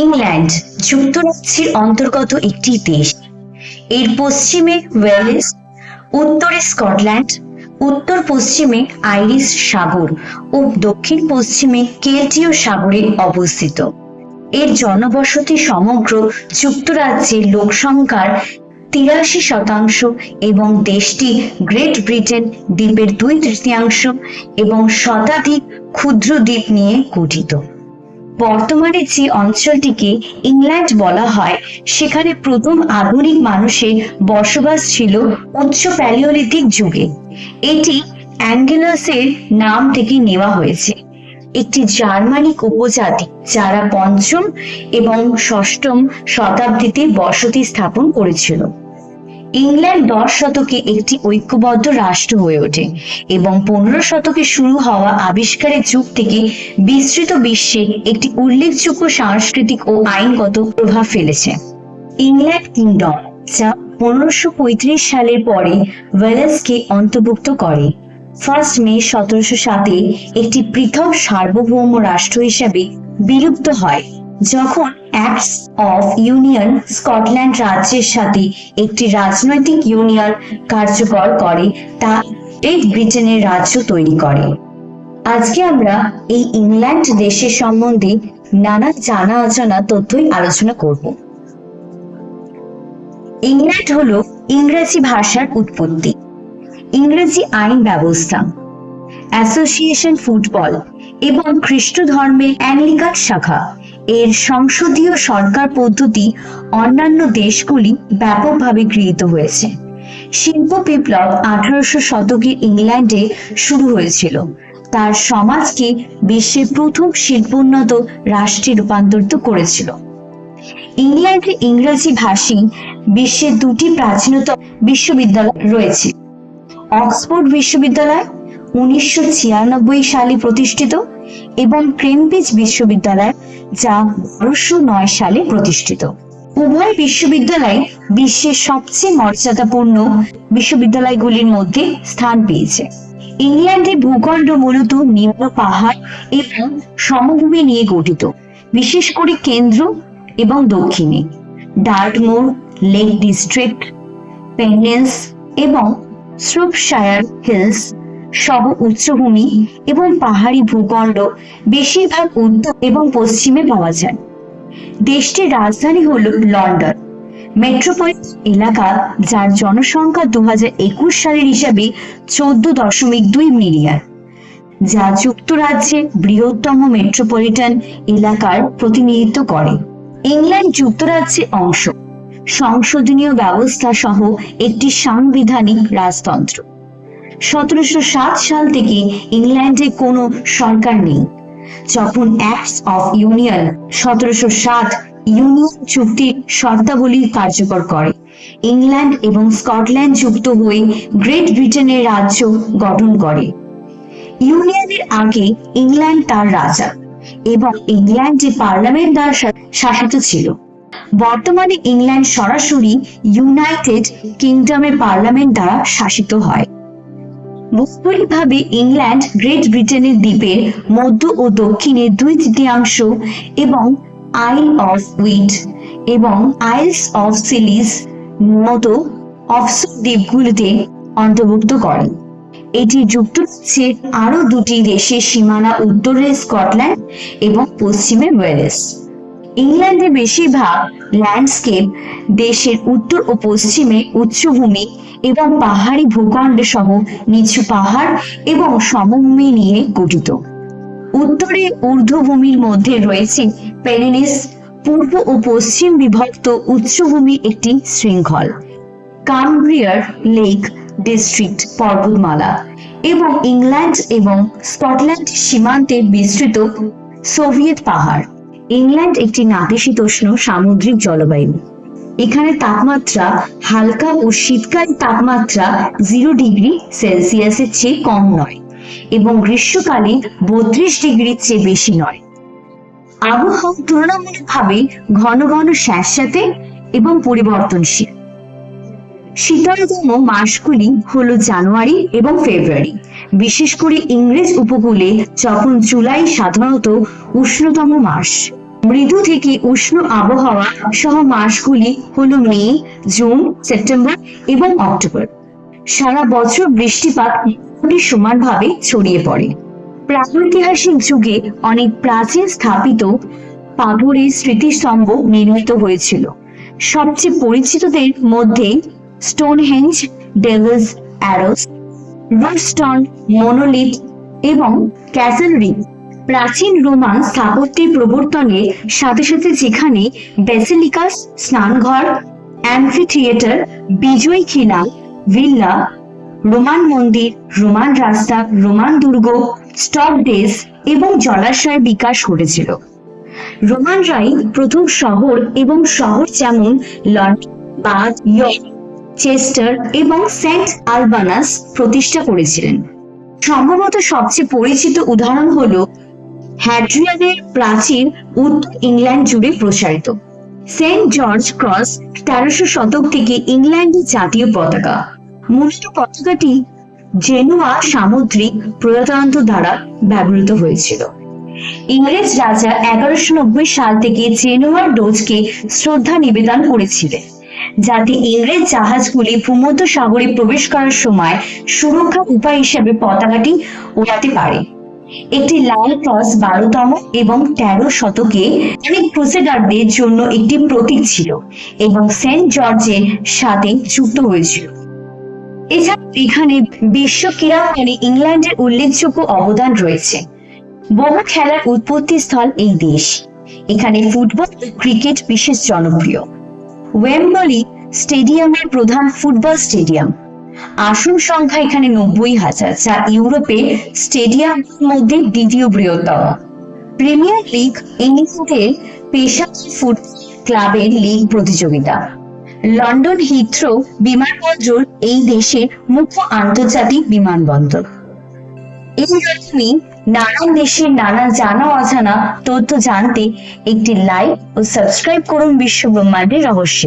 England, যুক্তরাজ্যের অন্তর্গত একটি দেশ। এর পশ্চিমে ওয়েলস, উত্তরে স্কটল্যান্ড উত্তর পশ্চিমে আইরিশ সাগর ও দক্ষিণ পশ্চিমে কেল্টীয় সাগরে অবস্থিত। এর জনবসতি সমগ্র যুক্তরাজ্যের লোকসংখ্যার তিরাশি শতাংশ এবং দেশটি গ্রেট ব্রিটেন দ্বীপের দুই তৃতীয়াংশ এবং শতাধিক ক্ষুদ্র দ্বীপ নিয়ে গঠিত। বর্তমানে যে অঞ্চলটিকে ইংল্যান্ড বলা হয়, সেখানে প্রথম আধুনিক মানুষের বসবাস ছিল উচ্চ প্যালিওলিথিক যুগে। এটি অ্যাঙ্গেলাসের নাম থেকে নেওয়া হয়েছে। একটি জার্মানিক উপজাতি যারা পঞ্চম এবং ষষ্ঠম শতাব্দীতে বসতি স্থাপন করেছিল। ইংল্যান্ড দশ শতকে একটি ঐক্যবদ্ধ রাষ্ট্র হয়ে ওঠে এবং পনেরো শতকে শুরু হওয়া আবিষ্কারের যুগ থেকে বিস্তৃত বিশ্বে একটি উল্লেখযোগ্য সাংস্কৃতিক ও আইনগত প্রভাব ফেলেছে। ইংল্যান্ড কিংডম, যা পনেরোশো পঁয়ত্রিশ সালের পরে ওয়েলসকে অন্তর্ভুক্ত করে। ফার্স্ট মে সতেরোশো সাতে একটি পৃথক সার্বভৌম রাষ্ট্র হিসেবে বিলুপ্ত হয়। যখন অ্যাক্টস অফ ইউনিয়ন স্কটল্যান্ড রাজ্যের সাথে একটি রাজনৈতিক ইউনিয়ন কার্যকর করে, তা গ্রেট ব্রিটেনের রাজ্য তৈরি করে। আজকে আমরা এই ইংল্যান্ড দেশের সম্বন্ধে নানা জানা অজানা তথ্যই আলোচনা করব। ইংল্যান্ড হলো ইংরেজি ভাষার উৎপত্তি। ইংরেজি আইন ব্যবস্থা অ্যাসোসিয়েশন ফুটবল এবং খ্রিস্ট ধর্মের অ্যাংলিকান শাখা। এর সংসদীয় সরকার পদ্ধতি অন্যান্য দেশগুলি ব্যাপকভাবে গৃহীত হয়েছে। শিল্প বিপ্লব আঠারোশো শতকের ইংল্যান্ডে শুরু হয়েছিল। তার সমাজকে বিশ্বের প্রথম শিল্পোন্নত রাষ্ট্রে রূপান্তরিত করেছিল। ইংল্যান্ডে ইংরেজি ভাষী বিশ্বের দুটি প্রাচীনতম বিশ্ববিদ্যালয় রয়েছে। অক্সফোর্ড বিশ্ববিদ্যালয় উনিশশো ছিয়ানব্বই সালে প্রতিষ্ঠিত এবং কেমব্রিজ বিশ্ববিদ্যালয় যা বারোশো নয় সালে প্রতিষ্ঠিত। উভয় বিশ্ববিদ্যালয় বিশ্বের সবচেয়ে মর্যাদাপূর্ণ বিশ্ববিদ্যালয়গুলির মধ্যে স্থান পেয়েছে। ইংল্যান্ডের ভূখণ্ড মূলত নিম্ন পাহাড় এবং সমভূমি নিয়ে গঠিত, বিশেষ করে কেন্দ্র এবং দক্ষিণে। ডার্টমোর, লেক ডিস্ট্রিক্ট পেনেন্স এবং শ্রুপশায়ার হিলস সহ উচ্চভূমি এবং পাহাড়ি ভূখণ্ড বেশিরভাগ উত্তর এবং পশ্চিমে পাওয়া যায়। দেশটির রাজধানী হল লন্ডন। মেট্রোপলিটন এলাকা যার জনসংখ্যা দু একুশ সালের হিসাবে চোদ্দ দশমিক দুই মিলিয়ন। যা যুক্তরাজ্যে বৃহত্তম মেট্রোপলিটন এলাকার প্রতিনিধিত্ব করে। ইংল্যান্ড যুক্তরাজ্যের অংশ। সংশোধনীয় ব্যবস্থা সহ একটি সাংবিধানিক রাজতন্ত্র। সতেরোশো সাত সাল থেকে ইংল্যান্ডে কোনো সরকার নেই। যখন অ্যাক্টস অফ ইউনিয়ন সতেরোশো সাত ইউনিয়ন চুক্তির শর্তাবলী কার্যকর করে, ইংল্যান্ড এবং স্কটল্যান্ড যুক্ত হয়ে গ্রেট ব্রিটেনের রাজ্য গঠন করে। ইউনিয়নের আগে ইংল্যান্ড তার রাজা এবং ইংল্যান্ডে পার্লামেন্ট দ্বারা শাসিত ছিল। বর্তমানে ইংল্যান্ড সরাসরি ইউনাইটেড কিংডমের পার্লামেন্ট দ্বারা শাসিত হয়। ভৌগোলিকভাবে ইংল্যান্ড, গ্রেট ব্রিটেনের দ্বীপের মধ্য ও দক্ষিণে দুই তৃতীয়াংশ এবং আইল অফ উইট এবং আইলস অফ সিলিস মতো অফশোর দ্বীপগুলিতে অন্তর্ভুক্ত করেন। এটি যুক্তরাষ্ট্রের আরও দুটি দেশের সীমানা উত্তরে স্কটল্যান্ড এবং পশ্চিমে ওয়েলস। ইংল্যান্ডের বেশিরভাগ ল্যান্ডস্কেপ দেশের উত্তর ও পশ্চিমে উচ্চভূমি এবং পাহাড়ি ভূখণ্ড সহ নিচু পাহাড় এবং সমভূমি নিয়ে গঠিত। উত্তরে ঊর্ধ্বভূমির মধ্যে রয়েছে পেরিনিস পূর্ব ও পশ্চিম বিভক্ত উচ্চভূমি একটি শৃঙ্খল। কামব্রিয়ার লেক ডিস্ট্রিক্ট পর্বতমালা এবং ইংল্যান্ড এবং স্কটল্যান্ড সীমান্তে বিস্তৃত সোভিয়েত পাহাড়। ইংল্যান্ড একটি নাতিশীতোষ্ণ সামুদ্রিক জলবায়ু। এখানে তাপমাত্রা হালকা ও শীতকালীন তাপমাত্রা জিরো ডিগ্রি সেলসিয়াসের চেয়ে কম নয় এবং গ্রীষ্মকালে বত্রিশ ডিগ্রির চেয়ে বেশি নয়। আবহাওয়া তুলনামূলকভাবে ঘন ঘন স্যাঁতস্যাঁতে এবং পরিবর্তনশীল। শীতলতম মাসগুলি হল জানুয়ারি এবং ফেব্রুয়ারি। বিশেষ করে ইংরেজ উপকূলে যখন জুলাই সাধারণত উষ্ণতম মাস। মৃদু থেকে উষ্ণ আবহাওয়া সহ মাসগুলি হলো মে, জুন, সেপ্টেম্বর এবং অক্টোবর। সারা বছর বৃষ্টিপাত সমানভাবে ছড়িয়ে পড়ে। প্রাগৈতিহাসিক যুগে অনেক প্রাচীন স্থাপিত পাথরের স্মৃতিস্তম্ভ নির্মিত হয়েছিল। সবচেয়ে পরিচিতদের মধ্যে Stonehenge Devil's Arrows Rudston Monolith এবং ক্যাসেলরি প্রাচীন রোমান স্থাপত্যের প্রবর্তনের সাথে সাথে যেখানে বেসিলিকাস স্নানঘর অ্যাম্ফি থিয়েটার বিজয়ী খিলা, ভিল্লা, রোমান মন্দির, রোমান রাস্তা, রোমান দুর্গ, স্টক ডেস এবং জলাশয়ের বিকাশ ঘটেছিল রোমানরাই প্রথম শহর এবং শহর যেমন লন্ডন বাদ ইয়র্ক, চেস্টার এবং সেন্ট আলবানাস প্রতিষ্ঠা করেছিলেন। সম্ভবত সবচেয়ে পরিচিত উদাহরণ হলো হ্যাড্রিয়ানের প্রাচীর উত্তর ইংল্যান্ড জুড়ে প্রসারিত। সেন্ট জর্জ ক্রস তেরোশো শতক থেকে ইংল্যান্ডের জাতীয় পতাকা। মূলত পতাকাটি জেনুয়া সামুদ্রিক প্রজাতন্ত্র দ্বারা ব্যবহৃত হয়েছিল। ইংরেজ রাজা এগারোশো নব্বই সাল থেকে জেনুয়ার ডোজকে শ্রদ্ধা নিবেদন করেছিলেন, যাতে ইংরেজ জাহাজগুলি ভূমধ্য সাগরে প্রবেশ করার সময় সুরক্ষা উপায় হিসেবে পতাকাটি ওড়াতে পারে। একটি লাল ক্রস বারোতম এবং তেরো শতকে অনেক ক্রুসেডারদের জন্য একটি প্রতীক ছিল এবং সেন্ট জর্জের সাথে যুক্ত হয়েছিল। এছাড়া এখানে বিশ্ব ক্রীড়াঙ্গনে ইংল্যান্ডের উল্লেখযোগ্য অবদান রয়েছে। বহু খেলার উৎপত্তি স্থল এই দেশ। এখানে ফুটবল ও ক্রিকেট বিশেষ জনপ্রিয়। ওয়েম্বলি স্টেডিয়ামের প্রধান ফুটবল স্টেডিয়াম। আসন সংখ্যা এখানে নব্বই হাজার, যা ইউরোপে স্টেডিয়াম মধ্যে দ্বিতীয় বৃহত্তম। প্রিমিয়ার লিগ ইংল্যান্ডের পেশাদার ফুটবল ক্লাবের লিগ প্রতিযোগিতা। লন্ডন হিথ্রো বিমানবন্দর এই দেশের মুখ্য আন্তর্জাতিক বিমানবন্দর। এই রকমই নানান দেশের নানা জানা অজানা তথ্য জানতে একটি লাইক ও সাবস্ক্রাইব করুন বিশ্ব ব্রহ্মাণ্ডের রহস্য।